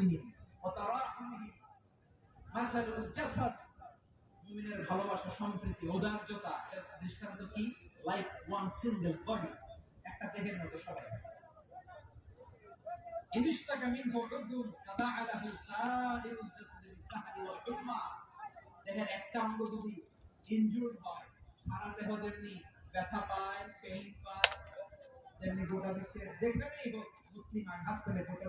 আহমিহিম অতারাহমিহিম মাসালুল জাসাদ। মুমিনের ভালোবাসা এর দৃষ্টান্ত কি? লাইক ওয়ান সিঙ্গেল বডি একটা দেহের সবাই। মিনহু তাদাআলাহু জাসাদ ওয়াল দেহের একটা অঙ্গ যদি ইনজুরড হয়, সারা দেহ যেমনি ব্যথা পায় পেইন পায় যেমনি গোটা বিশ্বের যেখানেই হোক মুসলিম আঘাত পেলে গোটা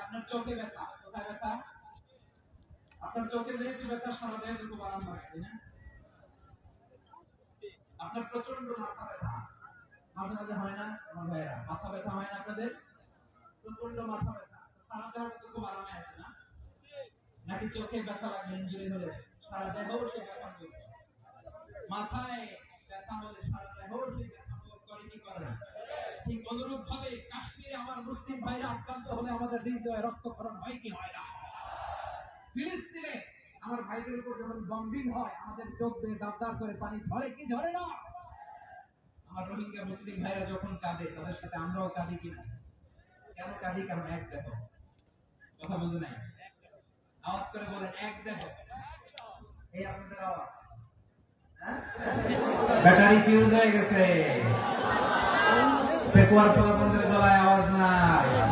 আপনার চোখে ব্যথা। কোথায় ব্যথা? আপনার চোখে যেহেতু ব্যথা, সারা দেহে তো খুব লাগে তাই না? আপনার প্রচণ্ড মাথা ব্যথা। মাঝে মাঝে হয় না, আমার ভাইয়েরা? মাথা ব্যথা হয় না আপনাদের? প্রচণ্ড মাথা ব্যথা। সারা দেহ তো খুব আরামে আছে না? নাকি চোখে ব্যথা লাগলে ইঞ্জুরি হলে সারা দেহ সে ব্যথা মাথায় ব্যথা হলে সারা দেহ সে ব্যথা করে, কি করে? না ঠিক অনুরূপ ভাবে কাশ্মীরে আমার মুসলিম ভাইরা আক্রান্ত হলে আমাদের হৃদয়ে রক্তক্ষরণ হয় কি হয় না? ফিলিস্তিনে আমার ভাইদের উপর যখন বম্বিং হয়, আমাদের চোখ বেয়ে দাঁত করে পানি ঝরে কি ঝরে না? আমার রোহিঙ্গা মুসলিম ভাইরা যখন কাঁদে, তাদের সাথে আমরাও কাঁদি কিনা? কেন কাঁদি? কারণ এক দেখো। কথা বুঝে নাই? আওয়াজ করে বলেন, এক দেখো। এই আপনাদের আওয়াজ। হ্যাঁ? ব্যাটারি ফিউজ হয়ে গেছে। পেকুয়ার ফলাফলদের গলায় আওয়াজ নাই।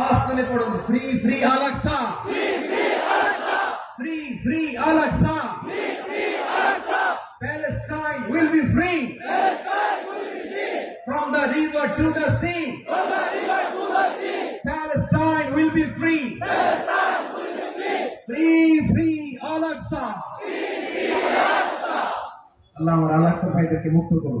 ಆಸ್ತಲೆ ಕೊಡೋದು free free Al Aqsa free free Al Aqsa Palestine will be free from the river to the sea Palestine will be free free free Al Aqsa ಅಲ್ಲ ಅವರ ಅಲಕ್ಸಾ ಇದಕ್ಕೆ ಮುಕ್ತ ಕೊಡು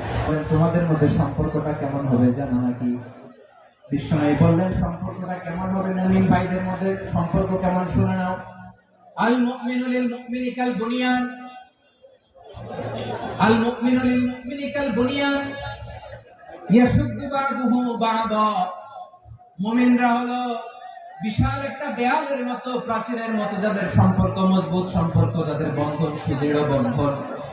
তোমাদের মধ্যে সম্পর্কটা কেমন হবে জানো নাকি? বিশ্বনবী বললেন, সম্পর্কটা কেমন হবে মুমিন ভাইদের মধ্যে? সম্পর্ক কেমন শুনে নাও। আল মুমিনু লিল মুমিনি কাল বুনিয়ান আল মুমিনু লিল মুমিনি কাল বুনিয়ান ইয়াশুদ্দু বা'দুহু বা'দা। মুমিনরা হলো বিশাল একটা দেয়ালের মতো, প্রাচীরের মতো, যাদের সম্পর্ক মজবুত, সম্পর্ক যাদের বন্ধন সুদৃঢ় বন্ধন।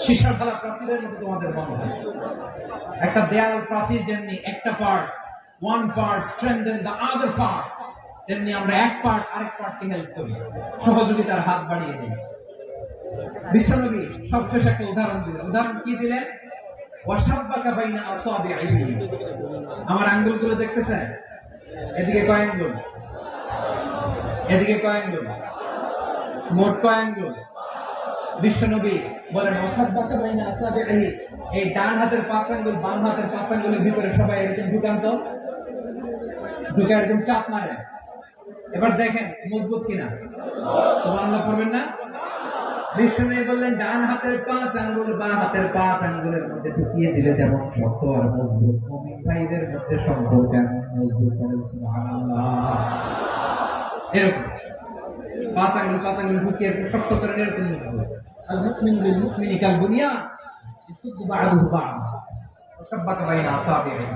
সীসা ঢালা প্রাচীরের মতো তোমাদের বন্ধন একটা দেয়াল প্রাচীর যেমনি একটা part one part strengthen the other part তেমনি আমরা এক পার্ট আরেক পার্টকে হেল্প করি। সহযোগিতার হাত বাড়িয়ে দিই। বিশ্বনবী সবশেষ একটা উদাহরণ দিলেন। উদাহরণ কি দিলেন? আমার আঙ্গুলগুলো দেখতেছেন? এদিকে কয় আঙ্গুল? এদিকে কয় আঙ্গুল? মোট কয় আঙ্গুল? বিশ্বনবী বলেন ওয়াসাব্বাকা বাইনা এই ডান হাতের পাঁচ বাম হাতের পাঁচ ভিতরে সবাই এরকম ঢুকান্ত। ঢুকে এরকম চাপ মারে। এবার দেখেন, মজবুত কিনা। সুবহানাল্লাহ পড়বেন না? বিষ্ণু বললেন, ডান হাতের পাঁচ আঙ্গুল বা হাতের পাঁচ আঙ্গুলের মধ্যে ঢুকিয়ে দিলে যেমন শক্ত আর মজবুত। মমিন ভাইদের মধ্যে সম্পর্ক এমন মজবুত করেন এরকম। পাঁচ আঙ্গুল পাঁচ ঢুকিয়ে এরকম শক্ত করেন এরকম মজবুত আল মুমিনু লিল মুমিনি কাল বুনিয়ান ইসুদ্দু বা'দুহু বা'দ। ওয়াসাব্বাকা বাইনা আসাবিহি।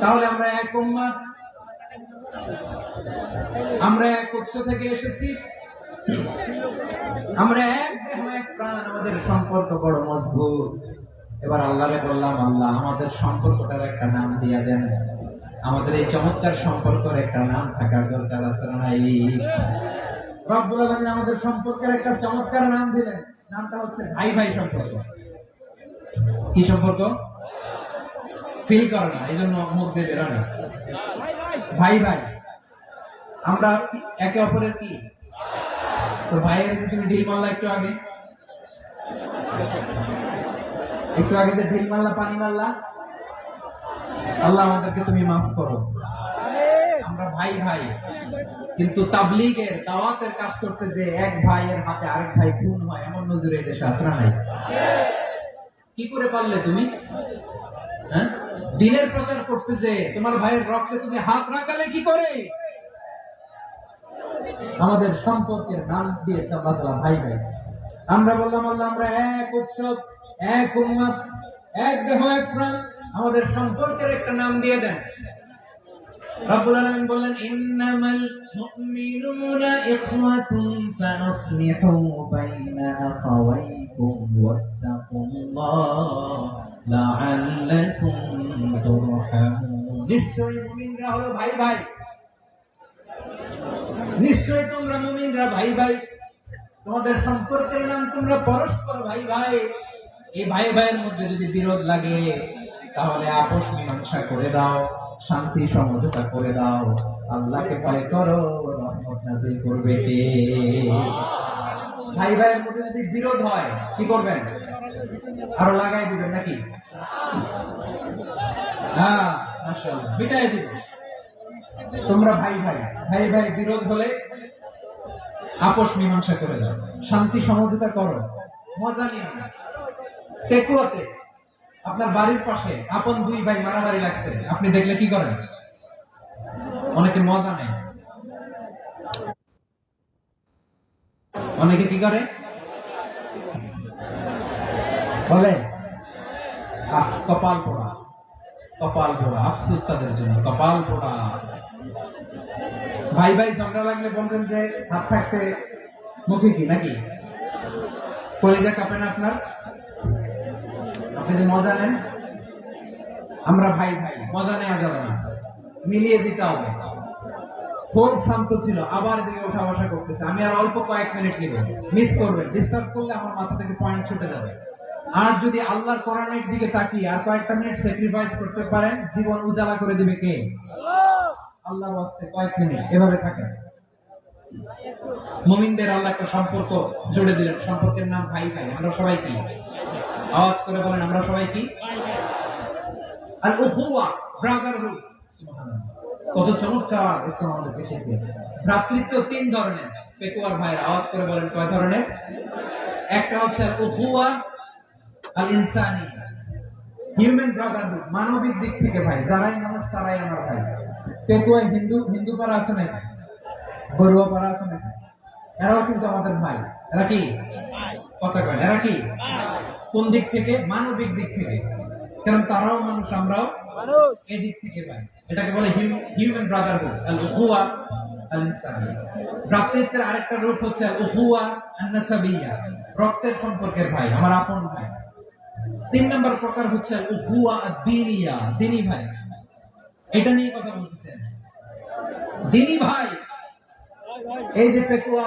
তাহলে আমরা এক উম্মাহ, আমরা এক উৎস থেকে এসেছি। আমরা এক দেহ, এক প্রাণ, আমাদের সম্পর্ক বড় মজবুত। এবার আল্লাহরে বললাম, আল্লাহ আমাদের সম্পর্কটার একটা নাম দিয়া দেন। আমাদের এই চমৎকার সম্পর্কের একটা নাম থাকার দরকার আছে আমাদের সম্পর্কের একটা চমৎকার নাম দিলেন। নামটা হচ্ছে ভাই ভাই সম্পর্ক। কি সম্পর্ক? ফিল করে না এই জন্য মুখ দিয়ে বেরোয় ভাই ভাই, আমরা একে অপরের কি? তো ভাইয়ের যে তুমি ঢিল মারলা একটু আগে। একটু আগে যে ঢিল মারলা, পানি মারলা আল্লাহ আমাদেরকে তুমি মাফ করো। আমরা ভাই ভাই। কিন্তু তাবলিগের দাওয়াতের কাজ করতে যে এক ভাইয়ের হাতে আরেক ভাই খুন হয় এমন নজরে এই দেশে আসরা নাই। কি করে পারলে তুমি? হ্যাঁ? দিনের প্রচার করতে যে তোমার ভাইয়ের রক্তে তুমি হাত রাখালে কি করে? আমাদের সম্পর্কের নাম দিয়েছে আল্লাহ ভাই ভাই। আমরা বললাম আল্লাহ আমরা এক উৎসব এক উম্মত এক দেহ এক প্রাণ। আমাদের সম্পর্কের একটা নাম দিয়ে দেন। তুরহামুন. নিশ্চয়ই নিশ্চয় তোমরা মুমিনরা ভাই ভাই। তোমাদের সম্পর্কের নাম তোমরা পরস্পর ভাই ভাই। এই ভাই ভাইয়ের মধ্যে যদি বিরোধ লাগে তাহলে আপোষ মীমাংসা করে দাও, শান্তি সমঝোতা করে দাও। আল্লাহকে ভয় করো, রহমত নাজিল করবে কে? ভাই, ভাইয়ের মধ্যে যদি বিরোধ হয়, কি করবেন? আরও লাগাই দিবেন নাকি? তোমরা ভাই ভাই ভাই ভাই, বিরোধ হলে আপোষ মীমাংসা করে দাও। শান্তি সমঝোতা করো। মজা নিয়ে টেকুয়াতে আপনার বাড়ির পাশে আপন দুই ভাই মারামারি লাগছে। আপনি দেখলে কি করেন? অনেকে মজা নেয়। অনেকে কি করে? বলে কপাল পোড়া। কপাল পোড়া, আফসোস তাদের জন্য, কপাল পোড়া। ভাই ভাই ঝগড়া লাগলে বলবেন যে, হাত থাকতে মুখে কি নাকি? কলিজা কাঁপে না আপনার? আপনি যে মজা নেন, আমরা ভাই ভাই মজা নেওয়া যাবে না। মিলিয়ে দিতে হবে। খুব শান্ত ছিল, আবার এদিকে ওঠা বসা করতেছে। আমি আর অল্প কয়েক মিনিট নিব। মিস করবে। ডিস্টার্ব করলে আমার মাথা থেকে পয়েন্ট ছুটে যাবে। আর যদি আল্লাহর কোরআনের দিকে তাকিয়ে আর কয়েকটা মিনিট স্যাক্রিফাইস করতে পারেন, জীবন উজালা করে দিবে কে? আল্লাহর ওয়াস্তে কয়েক মিনিট। এভাবে থাকে। মুমিনদের আল্লাহ একটা সম্পর্ক জুড়ে দিলেন। সম্পর্কের নাম ভাই ভাই। আমরা সবাই কি? আওয়াজ করে বলেন, আমরা সবাই কি? কত চমৎকার ইসলাম আমাদেরকে শিখিয়েছে ভ্রাতৃত্ব তিন ধরনের। পেকুয়ার ভাইয়ের আওয়াজ করে বলেন, কয় ধরনের? একটা হচ্ছে উহুয়া, আল ইনসানি। হিউম্যান ব্রাদারহুড, মানবিক দিক থেকে ভাই, যারাই মানুষ তারাই আমার ভাই। পেকুয়া হিন্দু হিন্দু পাড়া আছে নাকি? বড়ুয়া পাড়া আছে নাকি? এরাও কিন্তু আমাদের ভাই। এরা কি? কথা কয়, এরা কি? কোন দিক থেকে? মানবিক দিক থেকে। কারণ তারাও মানুষ আমরাও এদিক থেকে পাই এটাকে বলে হিউম্যান ব্রাদারহুড আল উখুয়া আল ইনসানিয়া ভ্রাতৃত্বের আরেকটা রূপ হচ্ছে আল উখুয়া আন রক্তের সম্পর্কের ভাই আমার আপন ভাই। তিন নম্বর প্রকার হচ্ছে আল উখুয়া আদ-দীনিয়া দিনী ভাই। এটা নিয়ে কথা বলতেছেন দিনী ভাই এই যে পেকুয়া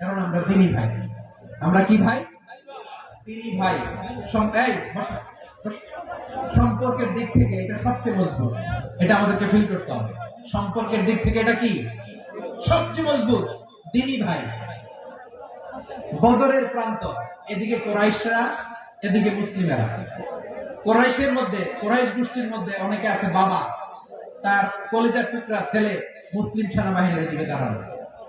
কারণ আমরা দিনী ভাই। আমরা কি ভাই? তিনি ভাই। সম্পর্কের দিক থেকে এটা সবচেয়ে মজবুত। এটা আমাদেরকে ফিল করতে হবে। সম্পর্কের দিক থেকে এটা কি? সবচেয়ে মজবুত। দিনী ভাই। বদরের প্রান্ত। এদিকে কোরাইশরা, এদিকে মুসলিমেরা। কোরাইশের মধ্যে, কোরাইশ গোষ্ঠীর মধ্যে অনেকে আছে বাবা। তার কলেজার টুকরা ছেলে মুসলিম সেনাবাহিনীর দিকে দাঁড়ানো।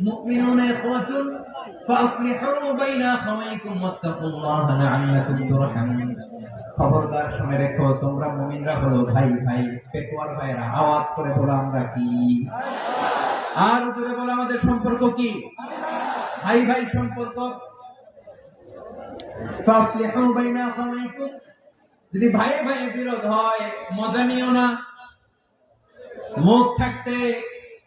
ইন্নামাল মুমিনুনা ইখওয়াতুন ফাসলিহু বাইনা আখাওয়াইকুম ওয়াত্তাকুল্লাহা লাআল্লাকুম তুরহামুন খবরদার শুনে রেখো, তোমরা মুমিনরা হলো ভাই ভাই পেটুয়ার ভাইরা আওয়াজ করে বলো আমরা কি? আর জোরে বলো, আমাদের সম্পর্ক কি? ভাই ভাই সম্পর্ক? যদি ভাই ভাই বিরোধ হয়, মজা নিও না। মুখ থাকতে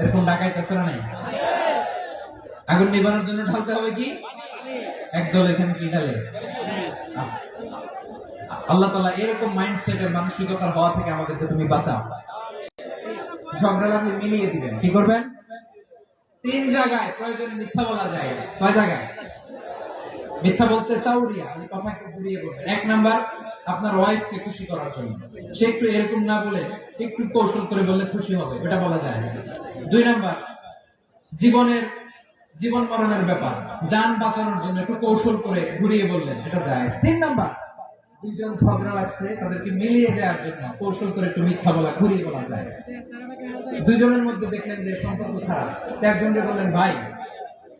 এরকম ডাকাইতেছে না আগুন নিবানোর জন্য ঢালতে হবে কি? একদল এখানে কি ঢালে? আল্লাহ তালা এরকম মাইন্ডসেটের মানসিকতার হওয়া থেকে আমাদেরকে তুমি বাঁচাও। ঝগড়া মিলিয়ে দিবেন। কি করবেন? তিন জায়গায় প্রয়োজনে মিথ্যা বলা যায়। কয় জায়গায়? মিথ্যা বলতে তাউরিয়া মানে কথাকে ঘুরিয়ে বলবেন। এক নাম্বার, আপনার ওয়াইফকে খুশি করার জন্য। সে একটু এরকম না বলে, একটু কৌশল করে বললে খুশি হবে, এটা বলা যায় দুই নাম্বার, জীবনের, জীবন মরণের ব্যাপার, যান বাঁচানোর জন্য একটু কৌশল করে ঘুরিয়ে বললেন, এটা যায় তিন নাম্বার, দুইজন ঝগড়া লাগছে, তাদেরকে মিলিয়ে দেওয়ার জন্য কৌশল করে একটু মিথ্যা বলা, ঘুরিয়ে বলা যায়। দুজনের মধ্যে দেখলেন যে সম্পর্ক খারাপ। একজনকে বললেন, ভাই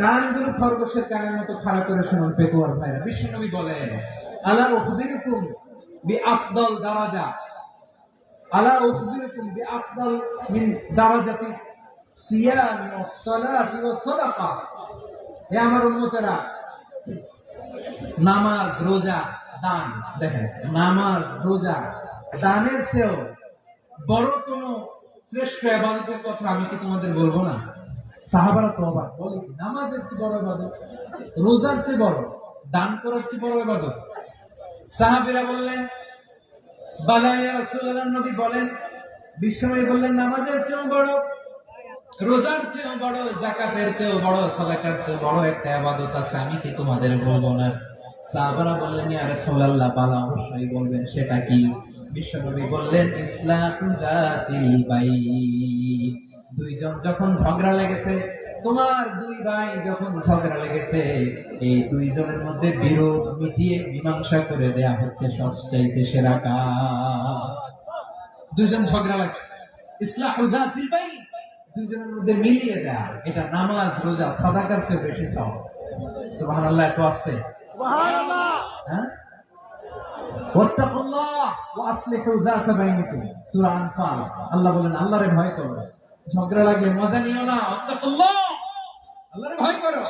কানগুলো খরগোশের কানের মতো খাড়া করে শুনুন পেকুয়ার ভাইরা। বিশ্বনবী বলেন, আলা বি আফদল দারাজা। আলা বি আফদল মিন দারাজাতি সিয়াম সাদাকা। হে আমার উম্মতেরা, নামাজ, রোজা, দান, দেখেন, নামাজ, রোজা, দানের চেয়েও বড় কোনো শ্রেষ্ঠ আবাদতের কথা আমি কি তোমাদের বলব না? সাহাবারা বলে কি? নামাজের চেয়ে বড় রোজার চেয়ে বড়, দান করার চেয়ে বড় বললেন বালাইয়া রাসূলুল্লাহ, নবী বলেন, বিশ্বনবী বললেন, নামাজের বড়, রোজার বড় বড় বড় একটা আছে, আমি কি তোমাদের বলব না? সাহাবারা বললেন, ইয়া রাসূলুল্লাহ, বালা অবশ্যই বলবেন, সেটা কি? বিশ্বনবী বললেন ইসলাহু দুইজন যখন ঝগড়া লেগেছে তোমার দুই ভাই যখন ঝগড়া লেগেছে এই দুইজনের মধ্যে বিরোধ মিটিয়ে মীমাংসা করে দেয়া হচ্ছে সবচাইতে সেরা কাজ। দুজন ঝগড়া লাগছে। বাইন দুজনের মধ্যে মিলিয়ে দেয়া। এটা নামাজ রোজা সাদাকার চেয়ে বেশি সব। সুবহানাল্লাহ এত আসতে। হ্যাঁ? আল্লাহ বলেন আল্লাহরে ভয় করো। ঝগড়া লাগলে মজা নিও না ভয় করো।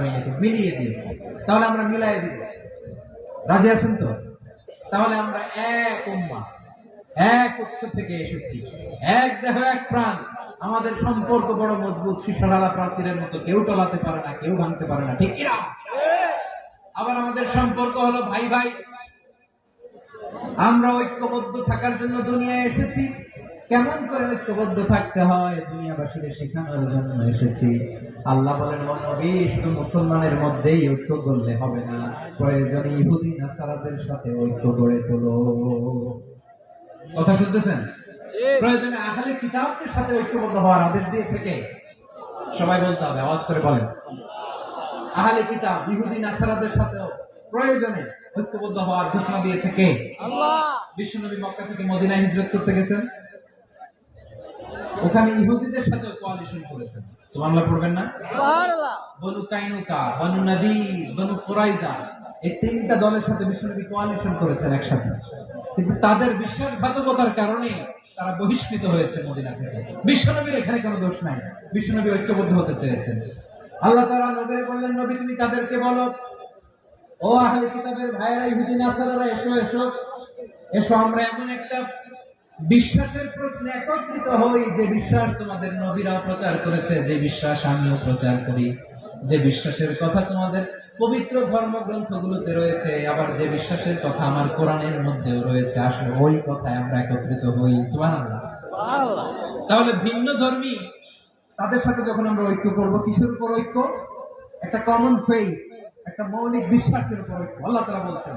বাইনিকুম মিলিয়ে দিও। তাহলে আমরা মিলাই দিব। রাজি আছেন তো? তাহলে আমরা এক উম্মাহ এক উৎস থেকে এসেছি। এক দেহ, এক প্রাণ। আমাদের সম্পর্ক বড় মজবুত প্রাচীরের মতো। কেউ টলাতে পারে না, কেউ ভাঙতে পারে না, ঠিক কিনা আবার আমাদের সম্পর্ক হলো ভাই ভাই আমরা ঐক্যবদ্ধ থাকার জন্য দুনিয়ায় এসেছি। কেমন করে ঐক্যবদ্ধ থাকতে হয়? দুনিয়াবাসীকে শেখানোর জন্য এসেছি। আল্লাহ বলেন ও নবী শুধু মুসলমানের মধ্যেই ঐক্য করলে হবে না। প্রয়োজনে ইহুদি নাসারাদের সাথে ঐক্য গড়ে তোলো। কথা শুনতেছেন? প্রয়োজনে আহলে কিতাবদের সাথে ঐক্যবদ্ধ হওয়ার আদেশ দিয়েছে কে? সবাই বলতে হবে আওয়াজ করে বলেন। আহলে কিতাব ইহুদি নাসারাদের সাথেও প্রয়োজনে ঐক্যবদ্ধ হওয়ার ঘোষণা দিয়েছে কে? বিশ্ব বিশ্বনবী মক্কা থেকে মদিনায় হিজরত করতে গেছেন। ওখানে ইহুদিদের সাথে কোয়ালিশন করেছেন। সুবহানাল্লাহ পড়বেন না? বনু কাইনুকা বনু নদী বনু কুরাইজা এই তিনটা দলের সাথে বিশ্বনবী কোয়ালিশন করেছেন একসাথে। কিন্তু তাদের বিশ্বাসঘাতকতার কারণে তারা বহিষ্কৃত হয়েছে মদিনা থেকে। বিশ্বনবীর এখানে কোনো দোষ নাই। বিশ্বনবী ঐক্যবদ্ধ হতে চেয়েছেন। আল্লাহ তারা নবীরে বললেন নবী তুমি তাদেরকে বলো ও আহলে কিতাবের ভাইয়েরা ইহুদি নাসারারা এসো এসো। এসো আমরা এমন একটা বিশ্বাসের প্রশ্নে একত্রিত হই যে বিশ্বাস তোমাদের নবীরা প্রচার করেছে যে বিশ্বাস আমিও প্রচার করি। যে বিশ্বাসের কথা তোমাদের পবিত্র ধর্মগ্রন্থগুলোতে রয়েছে আবার যে বিশ্বাসের কথা আমার কোরআনের মধ্যেও রয়েছে আসলে ওই কথায় আমরা একত্রিত হই। তাহলে ভিন্ন ধর্মী তাদের সাথে যখন আমরা ঐক্য করব কিসের উপর ঐক্য? একটা কমন ফেইথ একটা মৌলিক বিশ্বাসের উপর ঐক্য। আল্লাহ তারা বলছেন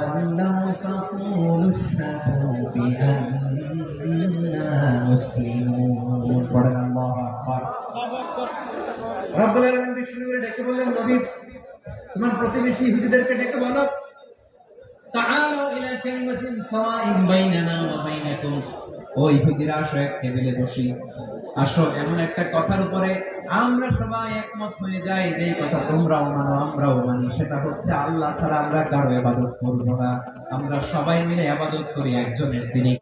আসো এমন একটা কথার আমরা সবাই একমত হয়ে যাই যে কথা তোমরাও মানো, আমরাও মানি। সেটা হচ্ছে আল্লাহ ছাড়া আমরা কারও আবাদত করব না। আমরা সবাই মিলে আবাদত করি, একজনের তিনি